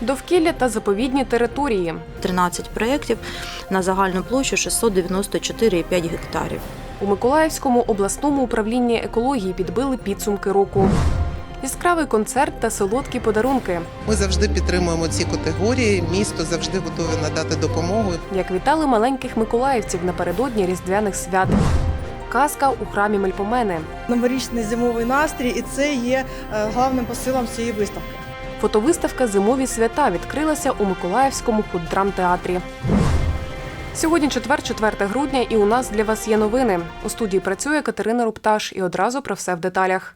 Довкілля та заповідні території. 13 проєктів на загальну площу 694,5 гектарів. У Миколаївському обласному управлінні екології підбили підсумки року. Яскравий концерт та солодкі подарунки. Ми завжди підтримуємо ці категорії. Місто завжди готове надати допомогу. Як вітали маленьких миколаївців напередодні різдвяних свят. Казка у храмі Мельпомени. новорічний зимовий настрій, і це є е, главним посилом цієї виставки. Фотовиставка Зимові свята відкрилася у Миколаївському худдрамтеатрі. Сьогодні четвер, 4 грудня, і у нас для вас є новини. У студії працює Катерина Рупташ і одразу про все в деталях.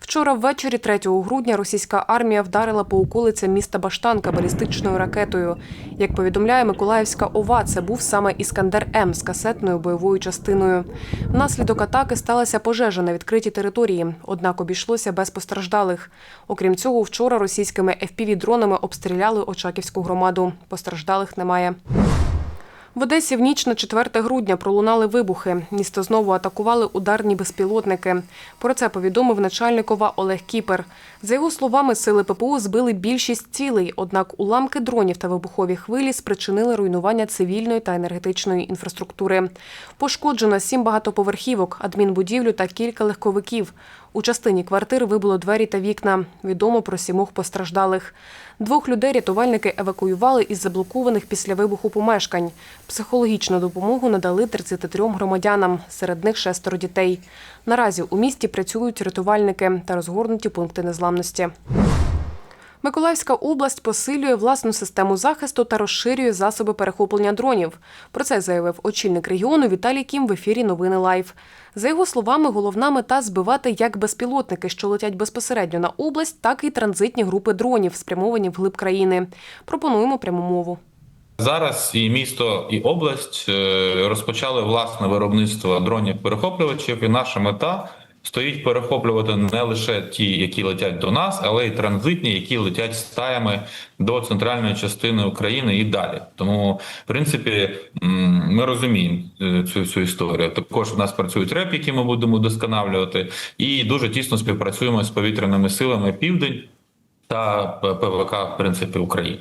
Вчора ввечері 3 грудня російська армія вдарила по околицям міста Баштанка балістичною ракетою. Як повідомляє Миколаївська ОВА, це був саме Іскандер М з касетною бойовою частиною. Внаслідок атаки сталася пожежа на відкритій території, однак обійшлося без постраждалих. Окрім цього, вчора російськими FPV-дронами обстріляли Очаківську громаду. Постраждалих немає. В Одесі в ніч на 4 грудня пролунали вибухи. Місто знову атакували ударні безпілотники. Про це повідомив начальникова Олег Кіпер. За його словами, сили ППО збили більшість цілей, однак уламки дронів та вибухові хвилі спричинили руйнування цивільної та енергетичної інфраструктури. Пошкоджено сім багатоповерхівок, адмінбудівлю та кілька легковиків. У частині квартир вибило двері та вікна. Відомо про сімох постраждалих. Двох людей рятувальники евакуювали із заблокованих після вибуху помешкань. Психологічну допомогу надали 33 громадянам, серед них шестеро дітей. Наразі у місті працюють рятувальники та розгорнуті пункти незламності. Миколаївська область посилює власну систему захисту та розширює засоби перехоплення дронів. Про це заявив очільник регіону Віталій Кім в ефірі Новини Лайв. За його словами, головна мета збивати як безпілотники, що летять безпосередньо на область, так і транзитні групи дронів, спрямовані вглиб країни. Пропонуємо пряму мову. Зараз і місто, і область е, розпочали власне виробництво дронів перехоплювачів, і наша мета стоїть перехоплювати не лише ті, які летять до нас, але й транзитні, які летять стаями до центральної частини України і далі. Тому, в принципі, ми розуміємо е, цю цю історію. Також в нас працюють реп, які ми будемо удосконалювати, і дуже тісно співпрацюємо з повітряними силами Південь та ПВК, в принципі, України.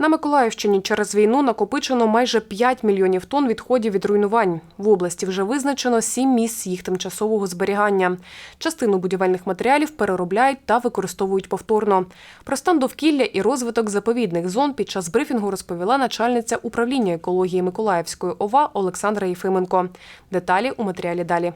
На Миколаївщині через війну накопичено майже 5 мільйонів тонн відходів від руйнувань. В області вже визначено 7 місць їх тимчасового зберігання. Частину будівельних матеріалів переробляють та використовують повторно. Про стан довкілля і розвиток заповідних зон під час брифінгу розповіла начальниця управління екології Миколаївської ОВА Олександра Єфименко. Деталі у матеріалі далі.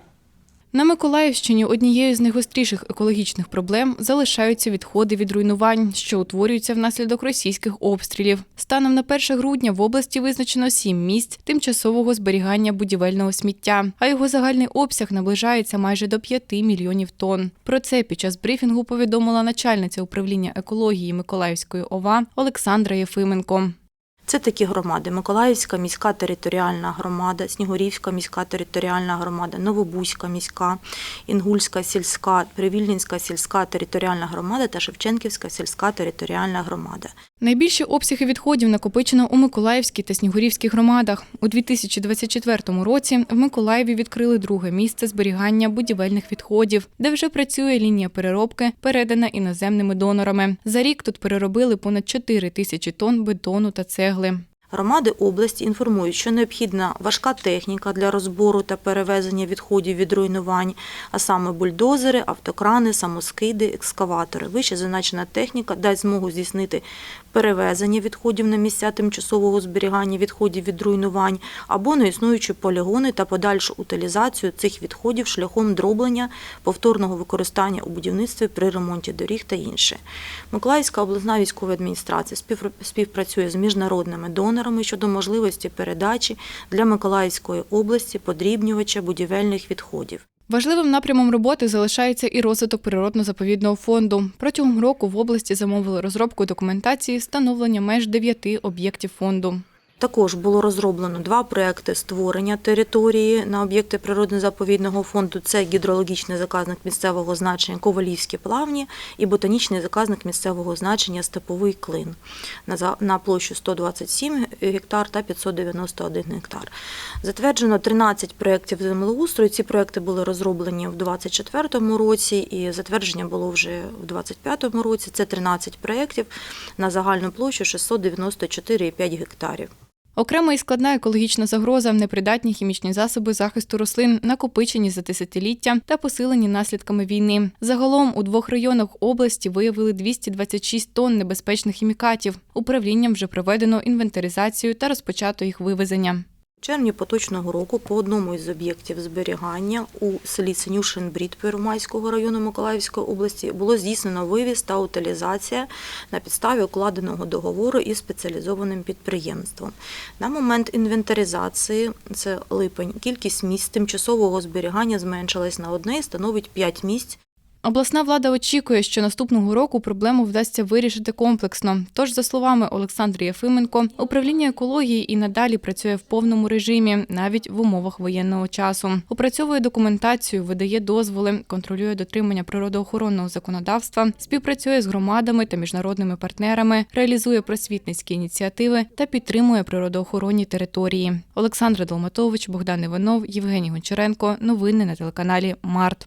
На Миколаївщині однією з найгостріших екологічних проблем залишаються відходи від руйнувань, що утворюються внаслідок російських обстрілів. Станом на 1 грудня в області визначено сім місць тимчасового зберігання будівельного сміття, а його загальний обсяг наближається майже до 5 мільйонів тонн. Про це під час брифінгу повідомила начальниця управління екології Миколаївської ОВА Олександра Єфименко. Це такі громади: Миколаївська міська територіальна громада, Снігурівська міська територіальна громада, Новобузька міська, Інгульська сільська, Привільненська сільська територіальна громада та Шевченківська сільська територіальна громада. Найбільші обсяги відходів накопичено у Миколаївській та Снігурівській громадах. У 2024 році в Миколаєві відкрили друге місце зберігання будівельних відходів, де вже працює лінія переробки, передана іноземними донорами. За рік тут переробили понад 4 тисячі тонн бетону та цегли. Громади області інформують, що необхідна важка техніка для розбору та перевезення відходів від руйнувань, а саме бульдозери, автокрани, самоскиди, екскаватори. Вище зазначена техніка дасть змогу здійснити перевезення відходів на місця тимчасового зберігання відходів від руйнувань або на існуючі полігони та подальшу утилізацію цих відходів шляхом дроблення, повторного використання у будівництві при ремонті доріг та інше. Миколаївська обласна військова адміністрація співпра- співпрацює з міжнародними донорами щодо можливості передачі для Миколаївської області подрібнювача будівельних відходів. Важливим напрямом роботи залишається і розвиток природно-заповідного фонду. Протягом року в області замовили розробку документації встановлення меж дев'яти об'єктів фонду. Також було розроблено два проекти створення території на об'єкти природно-заповідного фонду. Це гідрологічний заказник місцевого значення Ковалівські плавні і ботанічний заказник місцевого значення Степовий клин на площу 127 гектар та 591 гектар. Затверджено 13 проєктів землеустрою. Ці проекти були розроблені в 2024 році, і затвердження було вже в 2025 році. Це 13 проєктів на загальну площу 694,5 гектарів. Окрема і складна екологічна загроза, непридатні хімічні засоби захисту рослин, накопичені за десятиліття та посилені наслідками війни. Загалом у двох районах області виявили 226 тонн небезпечних хімікатів. Управлінням вже проведено інвентаризацію та розпочато їх вивезення. Червні поточного року по одному із об'єктів зберігання у селі Синюшин Брід Первомайського району Миколаївської області було здійснено вивіз та утилізація на підставі укладеного договору із спеціалізованим підприємством. На момент інвентаризації, це липень, кількість місць тимчасового зберігання зменшилась на одне і становить 5 місць. Обласна влада очікує, що наступного року проблему вдасться вирішити комплексно. Тож, за словами Олександри Єфименко, управління екології і надалі працює в повному режимі, навіть в умовах воєнного часу. Опрацьовує документацію, видає дозволи, контролює дотримання природоохоронного законодавства, співпрацює з громадами та міжнародними партнерами, реалізує просвітницькі ініціативи та підтримує природоохоронні території. Олександра Долматович, Богдан Іванов, Євгеній Гончаренко. Новини на телеканалі Март.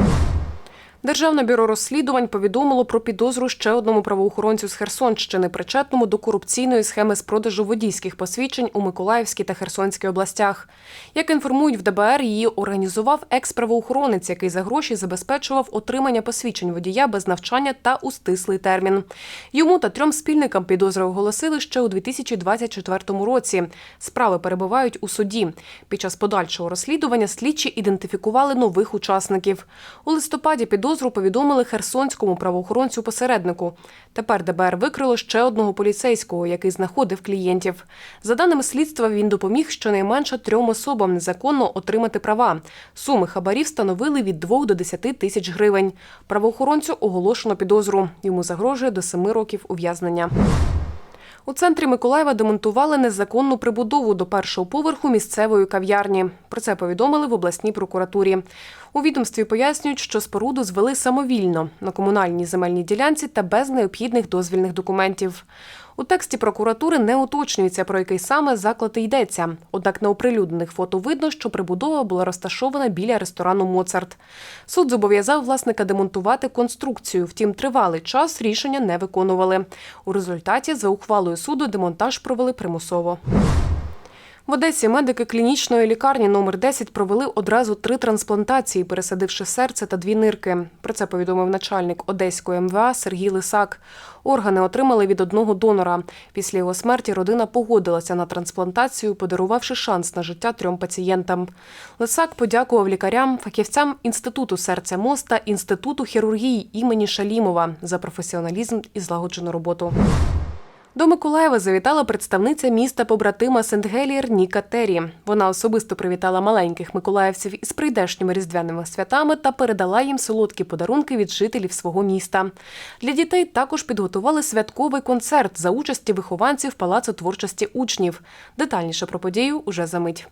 Державне бюро розслідувань повідомило про підозру ще одному правоохоронцю з Херсонщини, причетному до корупційної схеми з продажу водійських посвідчень у Миколаївській та Херсонській областях. Як інформують в ДБР, її організував екс-правоохоронець, який за гроші забезпечував отримання посвідчень водія без навчання та у стислий термін. Йому та трьом спільникам підозри оголосили ще у 2024 році. Справи перебувають у суді. Під час подальшого розслідування слідчі ідентифікували нових учасників. У листопаді підозру повідомили херсонському правоохоронцю-посереднику. Тепер ДБР викрило ще одного поліцейського, який знаходив клієнтів. За даними слідства, він допоміг щонайменше трьом особам незаконно отримати права. Суми хабарів становили від 2 до 10 тисяч гривень. Правоохоронцю оголошено підозру. Йому загрожує до 7 років ув'язнення. У центрі Миколаєва демонтували незаконну прибудову до першого поверху місцевої кав'ярні. Про це повідомили в обласній прокуратурі. У відомстві пояснюють, що споруду звели самовільно на комунальній земельній ділянці та без необхідних дозвільних документів. У тексті прокуратури не уточнюється, про який саме заклад йдеться. Однак на оприлюднених фото видно, що прибудова була розташована біля ресторану Моцарт. Суд зобов'язав власника демонтувати конструкцію, втім, тривалий час рішення не виконували. У результаті за ухвалою суду демонтаж провели примусово. В Одесі медики клінічної лікарні номер 10 провели одразу три трансплантації, пересадивши серце та дві нирки. Про це повідомив начальник Одеської МВА Сергій Лисак. Органи отримали від одного донора. Після його смерті родина погодилася на трансплантацію, подарувавши шанс на життя трьом пацієнтам. Лисак подякував лікарям, фахівцям Інституту серця МОЗ та Інституту хірургії імені Шалімова за професіоналізм і злагоджену роботу. До Миколаєва завітала представниця міста побратима Сент-Гелієр Ніка Террі. Вона особисто привітала маленьких миколаївців із прийдешніми різдвяними святами та передала їм солодкі подарунки від жителів свого міста. Для дітей також підготували святковий концерт за участі вихованців Палацу творчості учнів. Детальніше про подію уже за мить.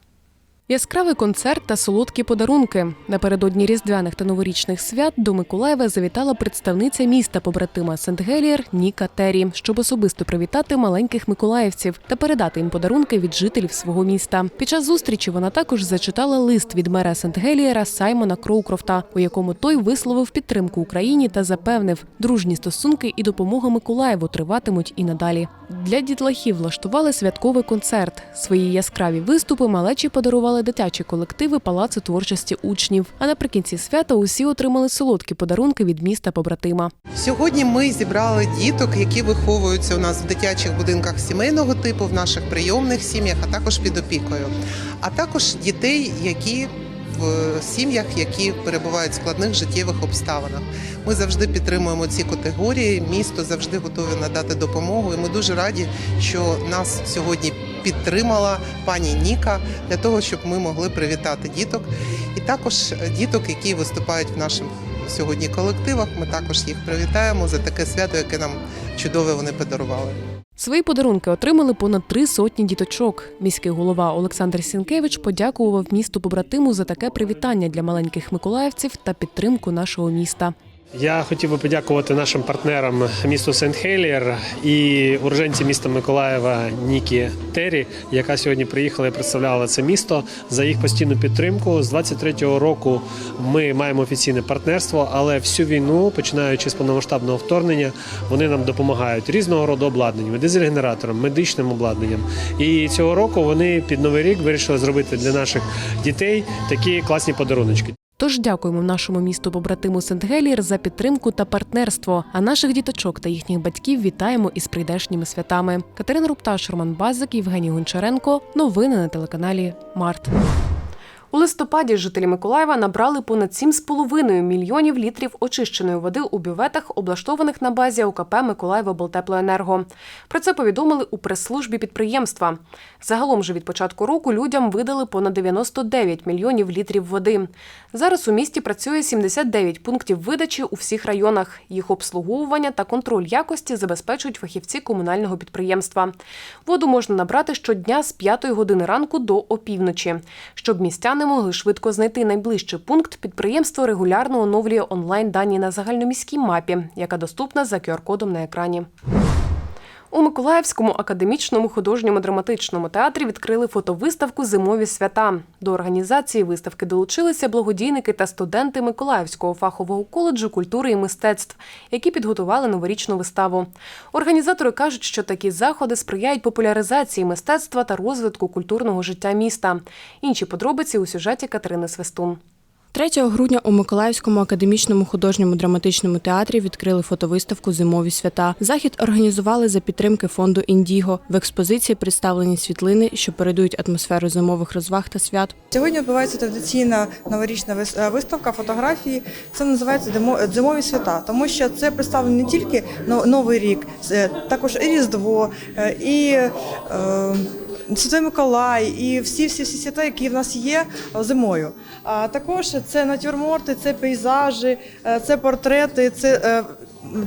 Яскравий концерт та солодкі подарунки. Напередодні різдвяних та новорічних свят до Миколаєва завітала представниця міста побратима Сент-Гелієр Ніка Террі, щоб особисто привітати маленьких миколаївців та передати їм подарунки від жителів свого міста. Під час зустрічі вона також зачитала лист від мера Сент-Гелієра Саймона Кроукрофта, у якому той висловив підтримку Україні та запевнив, дружні стосунки і допомога Миколаєву триватимуть і надалі. Для дітлахів влаштували святковий концерт. Свої яскраві виступи малечі подарували дитячі колективи Палацу творчості учнів. А наприкінці свята усі отримали солодкі подарунки від міста побратима. Сьогодні ми зібрали діток, які виховуються у нас в дитячих будинках сімейного типу, в наших прийомних сім'ях, а також під опікою, а також дітей, які в сім'ях, які перебувають в складних життєвих обставинах. Ми завжди підтримуємо ці категорії. Місто завжди готове надати допомогу. І ми дуже раді, що нас сьогодні підтримала пані Ніка для того, щоб ми могли привітати діток. І також діток, які виступають в наших сьогодні колективах. Ми також їх привітаємо за таке свято, яке нам чудове вони подарували. Свої подарунки отримали понад три сотні діточок. Міський голова Олександр Сінкевич подякував місту побратиму за таке привітання для маленьких миколаївців та підтримку нашого міста. Я хотів би подякувати нашим партнерам місту Сент-Хелієр і уроженці міста Миколаєва Нікі Террі, яка сьогодні приїхала і представляла це місто за їх постійну підтримку. З 23-го року ми маємо офіційне партнерство, але всю війну, починаючи з повномасштабного вторгнення, вони нам допомагають різного роду обладнанням, дизель-генератором, медичним обладнанням. І цього року вони під новий рік вирішили зробити для наших дітей такі класні подаруночки. Тож дякуємо нашому місту побратиму Сент-Гелір за підтримку та партнерство. А наших діточок та їхніх батьків вітаємо із прийдешніми святами. Катерина Рупташ, Роман Базик, Євгеній Гончаренко. Новини на телеканалі Март. У листопаді жителі Миколаєва набрали понад 7,5 мільйонів літрів очищеної води у бюветах, облаштованих на базі ОКП Миколаєва-Болтеплоенерго. Про це повідомили у прес-службі підприємства. Загалом же від початку року людям видали понад 99 мільйонів літрів води. Зараз у місті працює 79 пунктів видачі у всіх районах. Їх обслуговування та контроль якості забезпечують фахівці комунального підприємства. Воду можна набрати щодня з 5 години ранку до опівночі. Щоб містяни могли швидко знайти найближчий пункт, підприємство регулярно оновлює онлайн дані на загальноміській мапі, яка доступна за QR-кодом на екрані. У Миколаївському академічному художньому драматичному театрі відкрили фотовиставку Зимові свята. До організації виставки долучилися благодійники та студенти Миколаївського фахового коледжу культури і мистецтв, які підготували новорічну виставу. Організатори кажуть, що такі заходи сприяють популяризації мистецтва та розвитку культурного життя міста. Інші подробиці у сюжеті Катерини Свистун. 3 грудня у Миколаївському академічному художньому драматичному театрі відкрили фотовиставку Зимові свята. Захід організували за підтримки фонду Індіго. В експозиції представлені світлини, що передують атмосферу зимових розваг та свят. Сьогодні відбувається традиційна новорічна е, виставка фотографії. Це називається зимові свята, тому що це представлено не тільки Новий рік, також і Різдво, е, і е, Святий Миколай, і всі всі всі свята, які в нас є е, зимою. А також це натюрморти, це пейзажі, е, це портрети, це. е,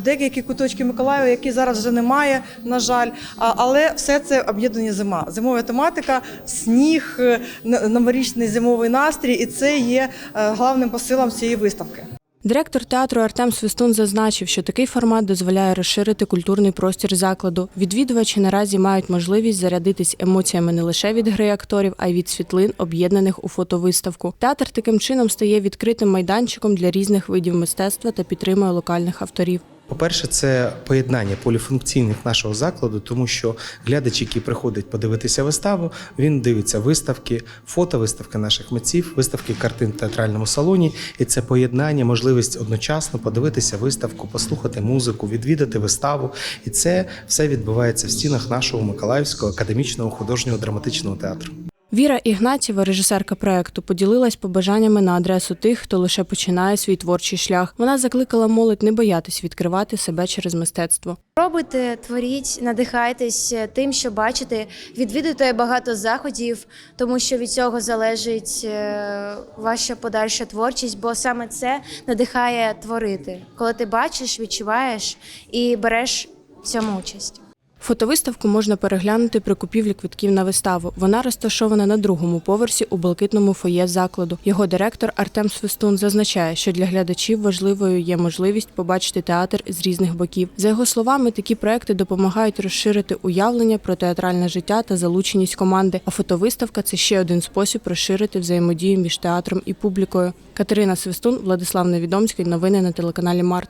Деякі куточки Миколаєва, які зараз вже немає, на жаль, але все це об'єднання зима. Зимова тематика, сніг, новорічний зимовий настрій, і це є головним посилом цієї виставки. Директор театру Артем Свистун зазначив, що такий формат дозволяє розширити культурний простір закладу. Відвідувачі наразі мають можливість зарядитись емоціями не лише від гри акторів, а й від світлин, об'єднаних у фотовиставку. Театр таким чином стає відкритим майданчиком для різних видів мистецтва та підтримує локальних авторів. По-перше, це поєднання поліфункційних нашого закладу, тому що глядач, який приходить подивитися виставу, він дивиться виставки, фото, виставки наших митців, виставки картин в театральному салоні. І це поєднання, можливість одночасно подивитися виставку, послухати музику, відвідати виставу. І це все відбувається в стінах нашого Миколаївського академічного художнього драматичного театру. Віра Ігнатєва, режисерка проекту, поділилась побажаннями на адресу тих, хто лише починає свій творчий шлях. Вона закликала молодь не боятись відкривати себе через мистецтво. Пробуйте, творіть, надихайтесь тим, що бачите, відвідуйте багато заходів, тому що від цього залежить е, ваша подальша творчість, бо саме це надихає творити, коли ти бачиш, відчуваєш і береш в цьому участь. Фотовиставку можна переглянути при купівлі квитків на виставу. Вона розташована на другому поверсі у блакитному фоє закладу. Його директор Артем Свистун зазначає, що для глядачів важливою є можливість побачити театр з різних боків. За його словами, такі проекти допомагають розширити уявлення про театральне життя та залученість команди. А фотовиставка це ще один спосіб розширити взаємодію між театром і публікою. Катерина Свистун, Владислав Невідомський. Новини на телеканалі Март.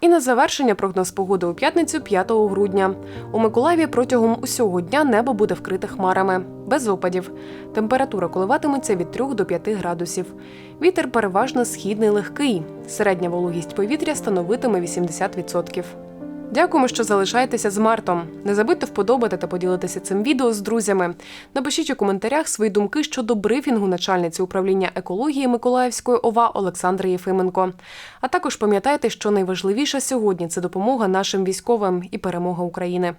І на завершення прогноз погоди у п'ятницю 5 грудня. У Миколаєві протягом усього дня небо буде вкрите хмарами, без опадів. Температура коливатиметься від 3 до 5 градусів. Вітер переважно східний легкий. Середня вологість повітря становитиме 80%. Дякуємо, що залишаєтеся з Мартом. Не забудьте вподобати та поділитися цим відео з друзями. Напишіть у коментарях свої думки щодо брифінгу начальниці управління екології Миколаївської ОВА Олександри Єфименко. А також пам'ятайте, що найважливіше сьогодні це допомога нашим військовим і перемога України.